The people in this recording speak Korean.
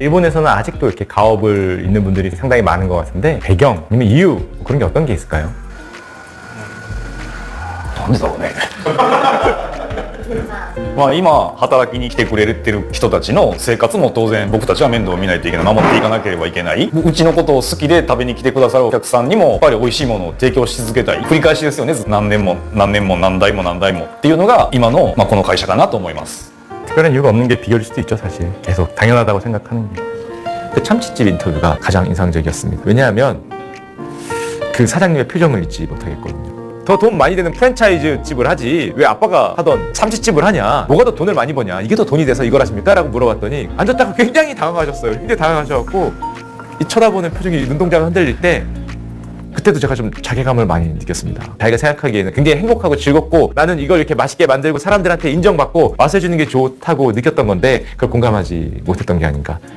일본에서는 아직도 이렇게 가업을 있는 분들이 상당히 많은 것 같은데 배경 아니면 이유 뭐 그런 게 어떤 게 있을까요? なんでだろうねまあ今働きに来てくれてる人たちの生活も当然僕たちは面倒を見ないといけない守っていかなければいけないうちのことを好きで食べに来てくださるお客さんにもやっぱり美味しいものを提供し続けたい繰り返しですよね何年も何年も何代も何代もっていうのが今の、まあ、この会社かなと思います 특별한 이유가 없는 게 비결일 수도 있죠 사실 계속 당연하다고 생각하는 게. 그 참치집 인터뷰가 가장 인상적이었습니다. 왜냐하면 그 사장님의 표정을 잊지 못하겠거든요. 더 돈 많이 되는 프랜차이즈 집을 하지 왜 아빠가 하던 참치집을 하냐 뭐가 더 돈을 많이 버냐 이게 더 돈이 돼서 이걸 하십니까? 라고 물어봤더니 앉았다가 굉장히 당황하셨어요 굉장히 당황하셔갖고 이 쳐다보는 표정이 눈동자가 흔들릴 때 그때도 제가 좀 자괴감을 많이 느꼈습니다. 자기가 생각하기에는 굉장히 행복하고 즐겁고 나는 이걸 이렇게 맛있게 만들고 사람들한테 인정받고 맛을 주는 게 좋다고 느꼈던 건데 그걸 공감하지 못했던 게 아닌가.